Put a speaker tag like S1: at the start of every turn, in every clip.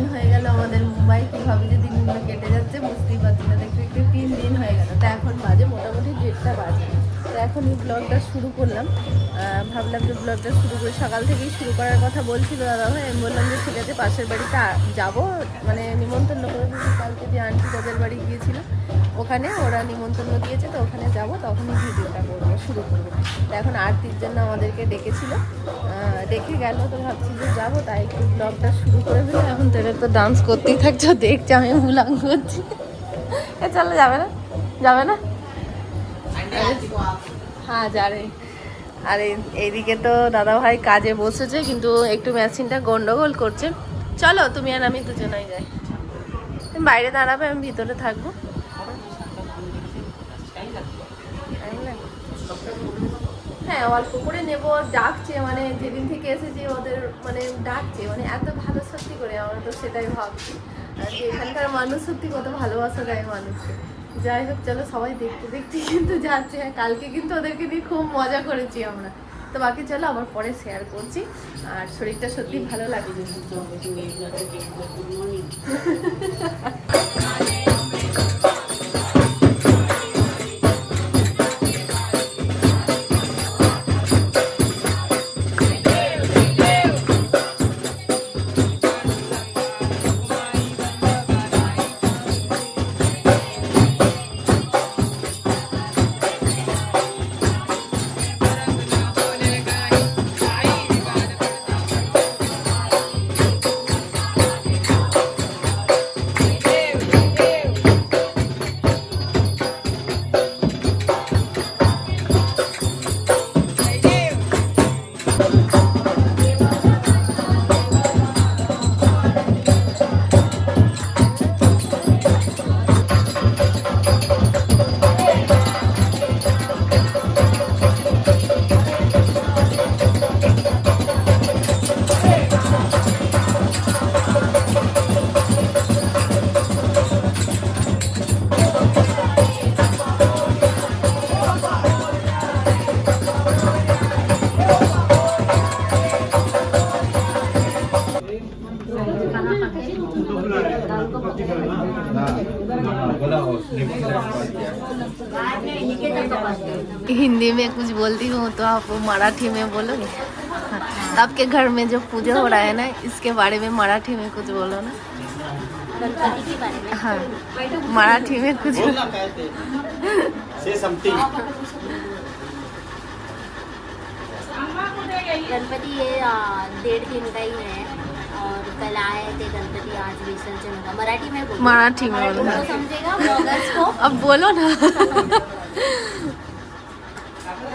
S1: দিন হয়ে তো এখন এই ব্লগটা শুরু করলাম। ভাবলাম যে ব্লগটা শুরু করে। সকাল থেকেই শুরু করার কথা বলছিল দাদা ভাই। আমি বললাম যে ঠিক আছে, পাশের বাড়িতে যাব। মানে নিমন্ত্রণ করে কালকে যে আন্টি তাদের বাড়ি গিয়েছিল, ওখানে ওরা নিমন্ত্রণ দিয়েছে, তো ওখানে যাব। তখনই ভিডিওটা করব, শুরু করব। তো এখন আরতির জন্য আমাদেরকে ডেকেছিল। ডেকে গেল, তো ভাবছি যে যাব। তাই একটু ব্লগটা শুরু করে দিলাম এখন তোরা তো ডান্স করতেই থাকছো। দেখছি, আমি উলাং করছি। এ, চলো, যাবে না? যাবে না? হ্যাঁ যারে আর এইদিকে তো দাদা ভাই কাজে বসেছে, কিন্তু একটু মেশিনটা গন্ডগোল করছে। চলো, তুমি আর আমি দুজনাই যাই। বাইরে দাঁড়াবে, আমি ভিতরে থাকব। হ্যাঁ অল্প করে নেব ডাকছে মানে যেদিন থেকে এসেছি ওদের মানে ডাকছে মানে এত ভালো সত্যি করে, আমরা তো সেটাই ভাবছি। আর যে এখানকার মানুষ সত্যি কত ভালোবাসা দেয় মানুষকে। যাই হোক চলো সবাই দেখতে দেখতে কিন্তু যাচ্ছে। হ্যাঁ কালকে কিন্তু ওদেরকে নিয়ে খুব মজা করেছি আমরা। তো বাকি চলো আবার পরে শেয়ার করছি। আর শরীরটা সত্যি ভালো লাগছে। मराठी में बोलोगे हाँ, आपके घर में जो पूजा हो रहा है ना इसके बारे में मराठी में कुछ बोलो ना।
S2: गणपति के
S1: हाँ मराठी में कुछ।
S2: गणपति ये डेढ़ दिन का ही है और कल आए थे गणपति आज विसर्जन होगा। मराठी में
S1: मराठी में बोलो।
S2: समझेगा को।
S1: अब बोलो ना।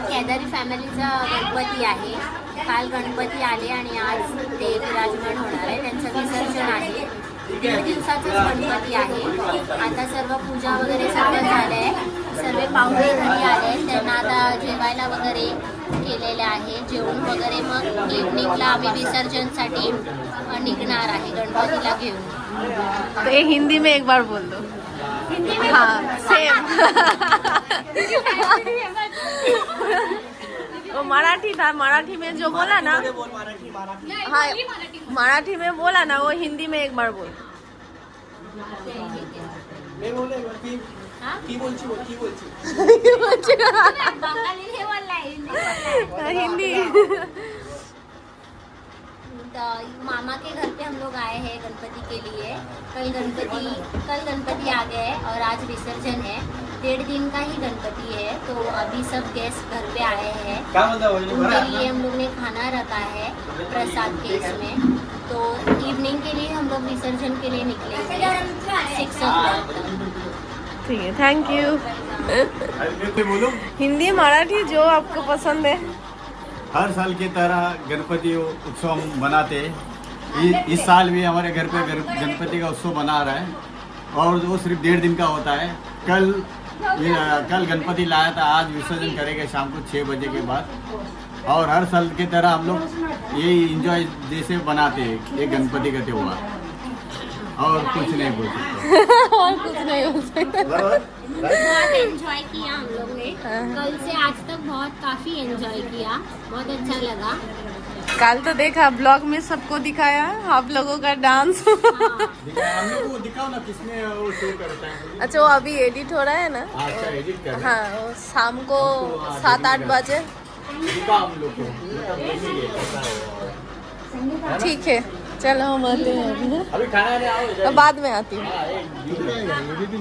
S2: केदारी फॅमिलीचा गणपती आहे. काल गणपती आले आणि आज ते विराजमान होणार आहे. त्यांचं विसर्जन आहे. दीड दिवसाचाच गणपती आहे. आता सर्व पूजा वगैरे सर्व झालं आहे सर्व पाहुणे घरी आले. आहेत त्यांना आता जेवायला वगैरे केलेले आहे. जेवण वगैरे मग इव्हनिंगला आम्ही विसर्जनसाठी निघणार आहे. गणपतीला घेऊन.
S1: ते हिंदी में एक बार बोल दो. हाँ सेम वो मराठी था मराठी में जो बोला ना हाँ मराठी में बोला ना वो हिंदी में एक बार बोल
S2: हा?
S3: কি বলছি ও কি বলছি
S2: बंगाली हे बोललाय, हिंदी बोललाय.
S1: हिंदी
S2: तो मामा के घर पे हम लोग आए हैं गणपति के लिए। कल गणपति कल गणपति आ गए और आज विसर्जन है। डेढ़ दिन का ही गणपति है तो अभी सब गेस्ट घर पे आए हैं।
S3: वहिनी
S2: उनके लिए हम लोग ने खाना रखा है प्रसाद के इसमें। तो इवनिंग के लिए हम लोग विसर्जन के लिए निकलेंगे सिक्स ओ क्लॉक
S1: ठीक है थैंक यू हिंदी मराठी जो आपको पसंद है।
S3: हर साल की तरह गणपति उत्सव हम मनाते हैं। इस साल भी हमारे घर पे गणपति का उत्सव मना रहा है और वो सिर्फ़ डेढ़ दिन का होता है। कल कल गणपति लाया था, आज विसर्जन करेंगे शाम को छः बजे के बाद। और हर साल की तरह हम लोग यही इंजॉय जैसे बनाते हैं, ये गणपति का त्यौहार। और कुछ नहीं बोल सकते।
S1: और कुछ नहीं हो सकता।
S2: बहुत एंजॉय किया हम लोग ने। कल से आज तक बहुत काफ़ी एंजॉय किया। बहुत अच्छा लगा।
S1: कल तो देखा ब्लॉग में सबको दिखाया आप लोगों का डांस
S3: दिखाओ, हम दिखाओ ना किसमें वो शो करता है
S1: अच्छा वो अभी एडिट हो रहा है ना?
S3: अच्छा एडिट कर हाँ।
S1: वो शाम को सात आठ बजे।
S3: है
S1: ठीक है। चलो हम आते हैं अभी हाँ?
S3: अभी खाना नहीं आओ
S1: तो
S3: इधर
S1: बाद में आती हूँ
S3: हाँ, एक वीडियो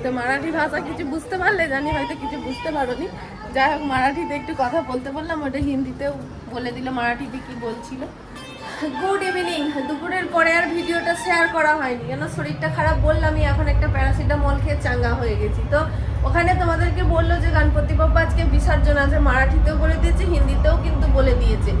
S1: তো মারাঠি ভাষা কিছু বুঝতে পারলে জানি হয়তো কিছু বুঝতে পারোনি যাই হোক মারাঠিতে একটু কথা বলতে বললাম ওটা হিন্দিতেও বলে দিল মারাঠিতে কি বলছিল গুড ইভিনিং দুপুরের পরে আর ভিডিওটা শেয়ার করা হয়নি। কেন? শরীরটা খারাপ বললামই, এখন একটা প্যারাসিটামল খেয়ে চাঙ্গা হয়ে গেছি। তো ওখানে তোমাদেরকে বলল যে গণপতি বাপ্পা আজকে বিসর্জন আছে, মারাঠিতেও বলে দিয়েছে, হিন্দিতেও কিন্তু বলে দিয়েছে।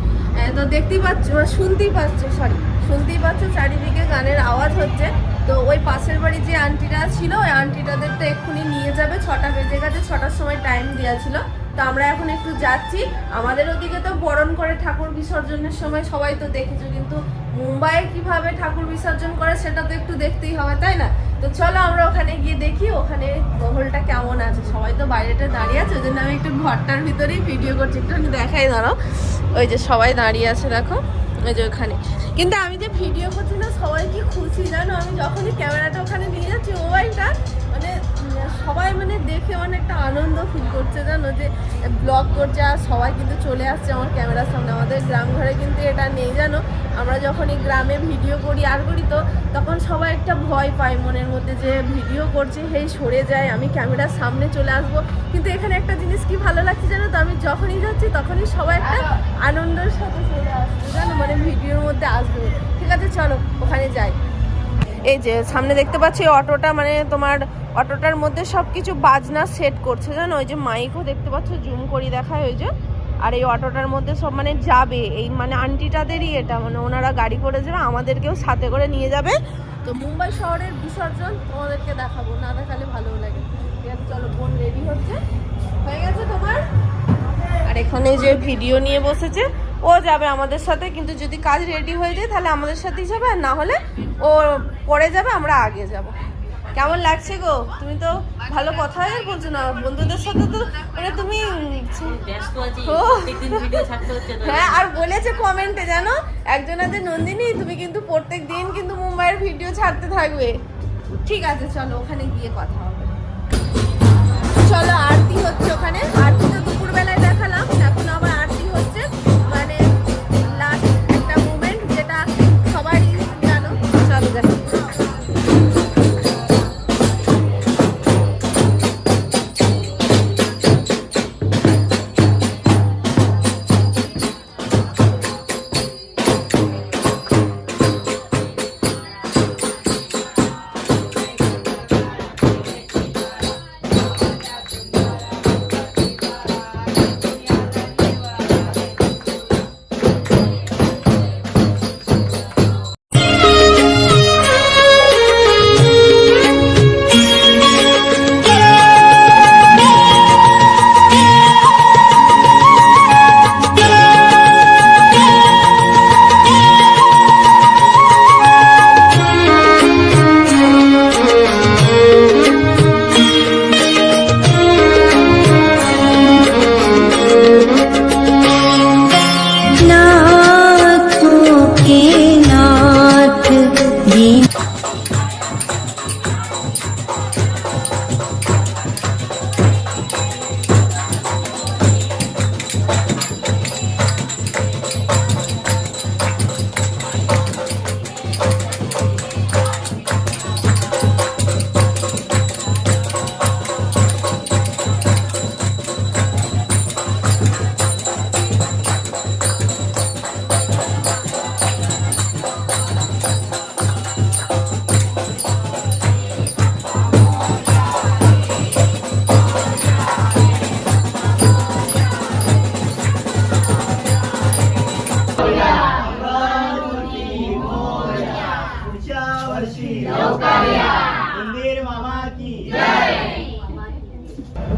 S1: তো দেখতেই পাচ্ছ শুনতেই পাচ্ছ সরি শুনতেই পাচ্ছ, চারিদিকে গানের আওয়াজ হচ্ছে। তো ওই পাশের বাড়ি যে আন্টিরা ছিল, ওই আন্টিটাদের তো এক্ষুনি নিয়ে যাবে, ছটা বেজে গেছে, ছটার সময় টাইম দেওয়া ছিল। তো আমরা এখন একটু যাচ্ছি। আমাদের ওদিকে তো বরণ করে ঠাকুর বিসর্জনের সময় সবাই তো দেখেছ, কিন্তু মুম্বাইয়ে কীভাবে ঠাকুর বিসর্জন করে সেটা তো একটু দেখতেই হবে, তাই না? তো চলো আমরা ওখানে গিয়ে দেখি ওখানে মহলটা কেমন আছে। সবাই তো বাইরেটা দাঁড়িয়ে আছে, ওই জন্য আমি একটু ঘরটার ভিতরেই ভিডিও করছি। একটু দেখাই দাঁড়াও ওই যে সবাই দাঁড়িয়ে আছে, দেখো। ওই যে ওখানে। কিন্তু আমি যে ভিডিও করছি না, সবাই কি খুশি জানো? আমি যখনই ক্যামেরাটা ওখানে নিয়ে যাচ্ছি মোবাইলটা মানে সবাই মানে দেখে একটা আনন্দ ফিল করছে, জানো? যে ব্লগ করছে আর সবাই কিন্তু চলে আসছে আমার ক্যামেরার সামনে। আমাদের গ্রাম ঘরে কিন্তু এটা নেই, জানো? আমরা যখন এই গ্রামে ভিডিও করি আর করি তো, তখন সবাই একটা ভয় পায় মনের মধ্যে যে ভিডিও করছে, হেই, সরে যায়, আমি ক্যামেরার সামনে চলে আসব। কিন্তু এখানে একটা জিনিস কি ভালো লাগছে জানো তো? আমি যখনই যাচ্ছি, তখনই সবাই একটা আনন্দের সাথে চলে আসছে জানো? মানে ভিডিওর মধ্যে আসবে। ঠিক আছে, চলো, ওখানে যাই। এই যে সামনে দেখতে পাচ্ছি অটোটা মানে তোমার অটোটার মধ্যে সব কিছু বাজনা সেট করছে, জানো? ওই যে মাইকও দেখতে পাচ্ছ জুম করি দেখায় ওই যে। আর এই অটোটার মধ্যে সব মানে যাবে, এই মানে আন্টিটাদেরই এটা মানে ওনারা গাড়ি করে যাবে, আমাদেরকেও সাথে করে নিয়ে যাবে। তো মুম্বাই শহরের বিসর্জন, তোমাদেরকে দেখাবো, না দেখালে ভালোও লাগে। চলো, বোন রেডি হচ্ছে। হয়ে গেছে তোমার? আর এখানে যে ভিডিও নিয়ে বসেছে ও যাবে আমাদের সাথে কিন্তু যদি কাজ রেডি হয়ে যায় তাহলে আমাদের সাথেই যাবে আর না হলে ও পরে যাবে আমরা আগে যাব। কেমন লাগছে গো? তুমি তো ভালো কথাই বলছো না বন্ধুদের সাথে তো মানে তুমি হ্যাঁ আর বলেছে কমেন্টে জানো একজন আছে নন্দিনী তুমি কিন্তু প্রত্যেক দিন কিন্তু মুম্বাইয়ের ভিডিও ছাড়তে থাকবে। ঠিক আছে চলো ওখানে গিয়ে কথা হবে। চলো আরতি হচ্ছে ওখানে আরতি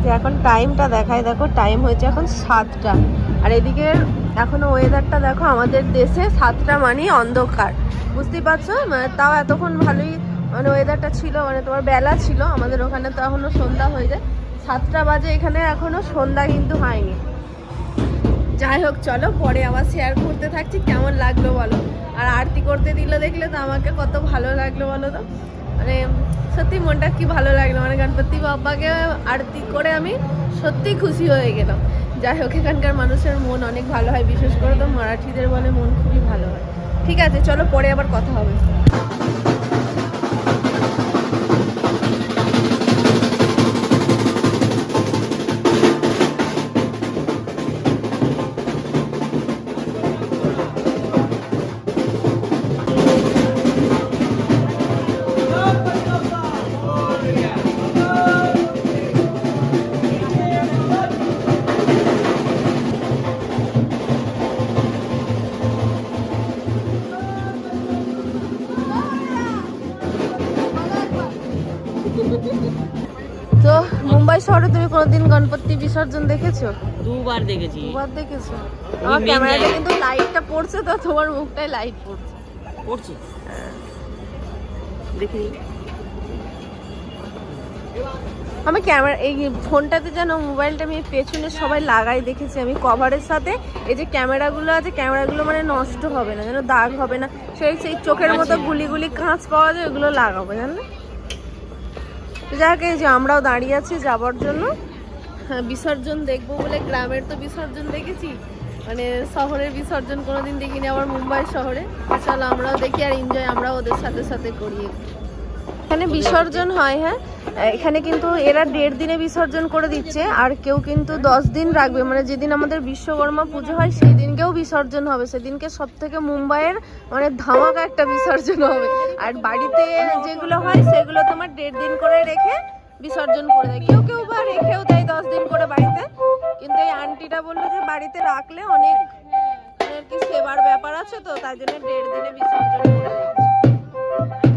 S1: যে এখন টাইমটা দেখায়, দেখো টাইম হয়েছে এখন সাতটা। আর এদিকে এখনও ওয়েদারটা দেখো, আমাদের দেশে সাতটা মানে অন্ধকার। বুঝতেই পারছ? মানে তাও এতক্ষণ ভালোই মানে ওয়েদারটা ছিল মানে তোমার বেলা ছিল, আমাদের ওখানে তো এখনও সন্ধ্যা হয়ে যায়। সাতটা বাজে এখানে এখনও সন্ধ্যা কিন্তু হয়নি। যাই হোক, চলো পরে আবার শেয়ার করতে থাকছি, কেমন লাগল বলো? আর আরতি করতে দিল দেখলে তো আমাকে কত ভালো লাগল বলো তো? মানে সত্যি মনটা কি ভালো লাগল? মানে গণপতি বাবাকে আরতি করে আমি সত্যি খুশি হয়ে গেলাম। যাই হোক, এখানকার মানুষের মন অনেক ভালো হয়, বিশেষ করে তো মারাঠিদের বলে মন খুবই ভালো হয়। ঠিক আছে, চলো পরে আবার কথা হবে। কোনোদিন গণপতি বিসর্জন দেখেছ?
S4: দুবার দেখেছি।
S1: দুবার দেখেছ? আমার ক্যামেরাতে। কিন্তু লাইটটা পড়ছে তো তোমার মুখটায় লাইট পড়ছে।
S4: পড়ছে?
S1: দেখি। আমি ক্যামেরা এই ফোনটাতে যেন মোবাইলটা আমি পেছনে সবাই লাগাই দেখেছি আমি কভারের সাথে। এই যে ক্যামেরাগুলো আছে ক্যামেরাগুলো মানে নষ্ট হবে না যেন দাগ হবে না। সেই সেই চোখের মতো গুলি গুলি কাঁচ পাওয়া যায় ওগুলো লাগাবো জানো? যাক এই যে আমরাও দাঁড়িয়ে আছি যাবার জন্য। হ্যাঁ, বিসর্জন দেখব বলে গ্রামের তো বিসর্জন দেখেছি। মানে শহরের বিসর্জন কোনোদিন দেখিনি, আবার মুম্বাই শহরে। চলো আমরাও দেখি আর এনজয় আমরাও ওদের সাথে সাথে করি এখানে বিসর্জন হয় হ্যাঁ? এখানে কিন্তু এরা দেড় দিনে বিসর্জন করে দিচ্ছে, আর কেউ কিন্তু দশ দিন রাখবে। মানে যেদিন আমাদের বিশ্বকর্মা পুজো হয়, সেই দিনকেও বিসর্জন হবে। সেদিনকে সব থেকে মুম্বাইয়ের মানে ধামাকা একটা বিসর্জন হবে। আর বাড়িতে যেগুলো হয়, সেগুলো তোমার দেড় দিন করে রেখে বিসর্জন করে দেয়। কেউ কেউ বা রেখেও কিন্তু এই আন্টিটা বলল যে বাড়িতে রাখলে অনেক মানে কি সেবার ব্যাপার আছে তো, তাই জন্য দেড় দিনে বিসর্জন করে দিচ্ছে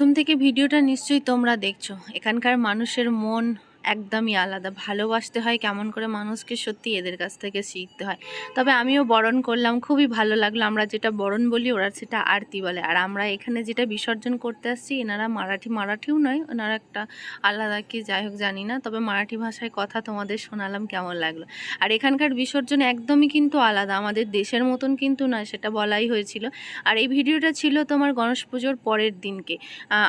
S1: প্রথম থেকে ভিডিওটা নিশ্চয়ই তোমরা দেখছ। এখানকার মানুষের মন একদমই আলাদা। ভালোবাসতে হয় কেমন করে মানুষকে সত্যি এদের কাছ থেকে শিখতে হয়। তবে আমিও বরণ করলাম, খুবই ভালো লাগল। আমরা যেটা বরণ বলি ওরা সেটা আরতি বলে। আর আমরা এখানে যেটা বিসর্জন করতে আসছি, এনারা মারাঠি, মারাঠিও নয়, ওনারা একটা আলাদা কি যাই হোক জানি না। তবে মারাঠি ভাষায় কথা তোমাদের শোনালাম, কেমন লাগল। আর এখানকার বিসর্জন একদমই কিন্তু আলাদা। আমাদের দেশের মতন কিন্তু নয়, সেটা বলাই হয়েছিল। আর এই ভিডিওটা ছিল তোমার গণেশ পুজোর পরের দিনকে।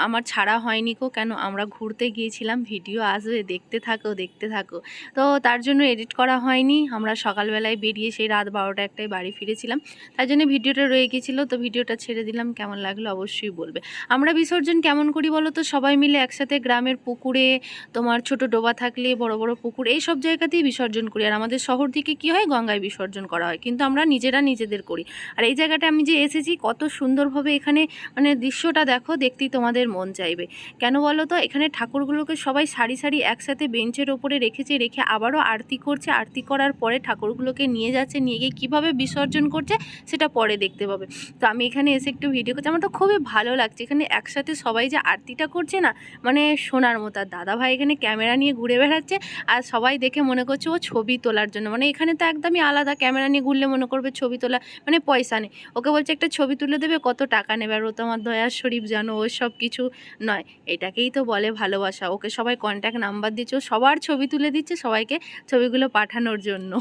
S1: আমার ছাড়া হয়নি কো কেন? আমরা ঘুরতে গিয়েছিলাম, ভিডিও আসবে দেখতে। থাকো, দেখতে থাকো। তো তার জন্য এডিট করা হয়নি। আমরা সকালবেলায় বেরিয়ে সেই রাত বারোটা একটাই বাড়ি ফিরেছিলাম। তার জন্য ভিডিওটা রয়ে গেছিল। তো ভিডিওটা ছেড়ে দিলাম। কেমন লাগল অবশ্যই বলবে। আমরা বিসর্জন কেমন করি বলো তো? সবাই মিলে একসাথে গ্রামের পুকুরে, তোমার ছোট ডোবা থাকলে, বড় বড় পুকুর, এই সব জায়গাতেই বিসর্জন করি। আর আমাদের শহর থেকে কি হয়? গঙ্গায় বিসর্জন করা হয়। কিন্তু আমরা নিজেরা নিজেদের করি। আর এই জায়গাটা আমি যে এসেছি, কত সুন্দরভাবে এখানে মানে দৃশ্যটা দেখো, দেখতেই তোমাদের মন চাইবে। কেন বলো তো? এখানে ঠাকুরগুলোকে সবাই সারি সারি একসাথে বেঞ্চের ওপরে রেখেছে, রেখে আবারও আরতি করছে। আরতি করার পরে ঠাকুরগুলোকে নিয়ে যাচ্ছে, নিয়ে গিয়ে কীভাবে বিসর্জন করছে সেটা পরে দেখতে পাবে। তো আমি এখানে এসে একটু ভিডিও করছি। আমার তো খুবই ভালো লাগছে। এখানে একসাথে সবাই যে আরতিটা করছে না মানে সোনার মতো। আর দাদা ভাই এখানে ক্যামেরা নিয়ে ঘুরে বেড়াচ্ছে আর সবাই দেখে মনে করছে ও ছবি তোলার জন্য। মানে এখানে তো একদমই আলাদা। ক্যামেরা নিয়ে ঘুরলে মনে করবে ছবি তোলা মানে পয়সা নেই। ওকে বলছে, একটা ছবি তুলে দেবে, কত টাকা নেবে? আর ও তো আমার দয়ার শরীফ জানো, ও সব কিছু নয়। এটাকেই তো বলে ভালোবাসা। ওকে সবাই কন্ট্যাক্ট নাম্বার দিচ্ছে সবার ছবি তুলে দিচ্ছে সবাইকে ছবিগুলো পাঠানোর জন্য।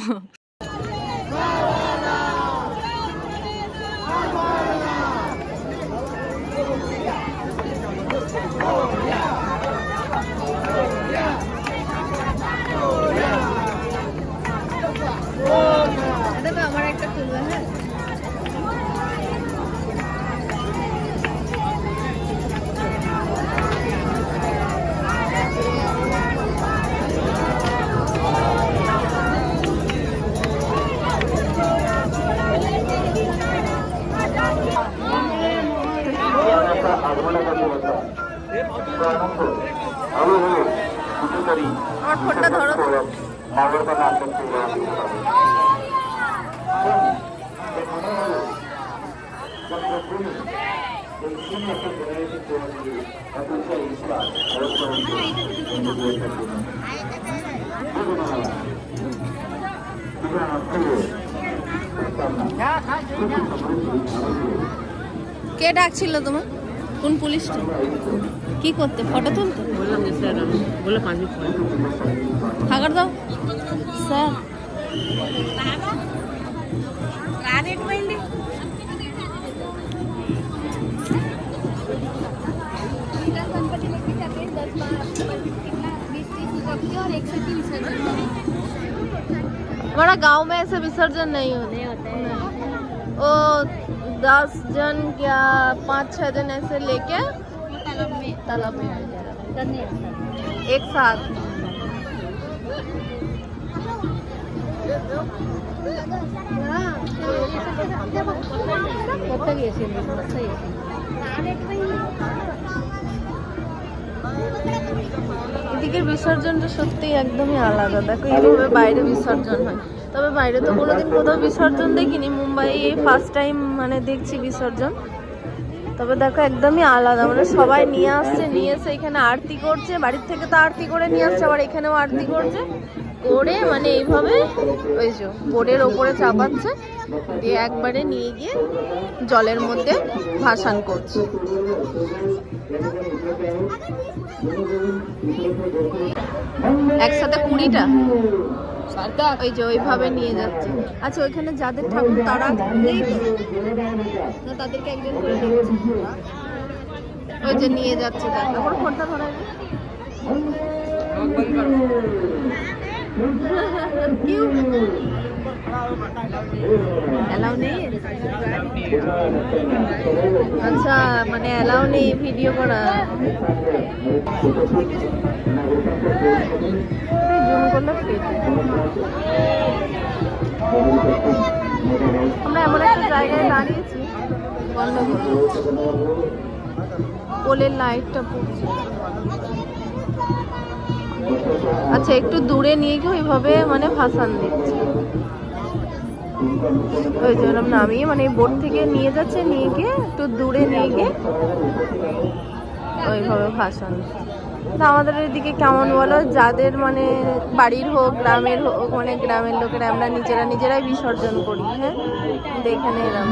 S1: কে ডাকছিল তোমার কোন পুলিশটা কি করতে ফটো তুলতে
S4: বললাম যে স্যার বলে পাঁচ মিনিট পরে
S1: খাবার দাও স্যার हमारा गांव में ऐसे विसर्जन नहीं होते ओ दस जन या पाँच छह जन ऐसे लेके तालाब में एक साथ এদিকের বিসর্জনটা সত্যি একদমই আলাদা দেখো এইভাবে বাইরে বিসর্জন হয় তবে বাইরে তো কোনোদিন কোথাও বিসর্জন দেখিনি। মুম্বাই ফার্স্ট টাইম মানে দেখছি বিসর্জন। তবে দেখো একদমই আলাদা। মানে সবাই নিয়ে আসছে, নিয়ে এসে এখানে আরতি করছে। বাড়ির থেকে তো আরতি করে নিয়ে আসছে, আবার এখানেও আরতি করছে। করে মানে এইভাবে ওই যে বোর্ডের ওপরে চাপাচ্ছে। দিয়ে একবারে নিয়ে গিয়ে জলের মধ্যে ভাসান করছে। একসাথে কুড়িটা? ওই যে ওইভাবে নিয়ে যাচ্ছে। আচ্ছা ওইখানে যাদের ঠাকুর, তারা তাদেরকে একজন করে ওই যে নিয়ে যাচ্ছে, দেখো ফোনটা ধরা কিউ অ্যালাউ নেই? আচ্ছা মানে অ্যালাউ নেই ভিডিও করা। জুম আমরা এমন একটা জায়গায় দাঁড়িয়েছি পোলের লাইটটা পড়ছে। আচ্ছা একটু দূরে নিয়ে গিয়ে ওইভাবে মানে ভাসান দিচ্ছে। ওই যে ওরম নামিয়ে মানে বোট থেকে নিয়ে যাচ্ছে, নিয়ে গিয়ে একটু দূরে নিয়ে গিয়ে ওইভাবে ভাসান। তা আমাদের এদিকে কেমন বলো? যাদের মানে বাড়ির হোক, গ্রামের হোক মানে গ্রামের লোকেরা, আমরা নিজেরা নিজেরাই বিসর্জন করি হ্যাঁ? এখানে এরম।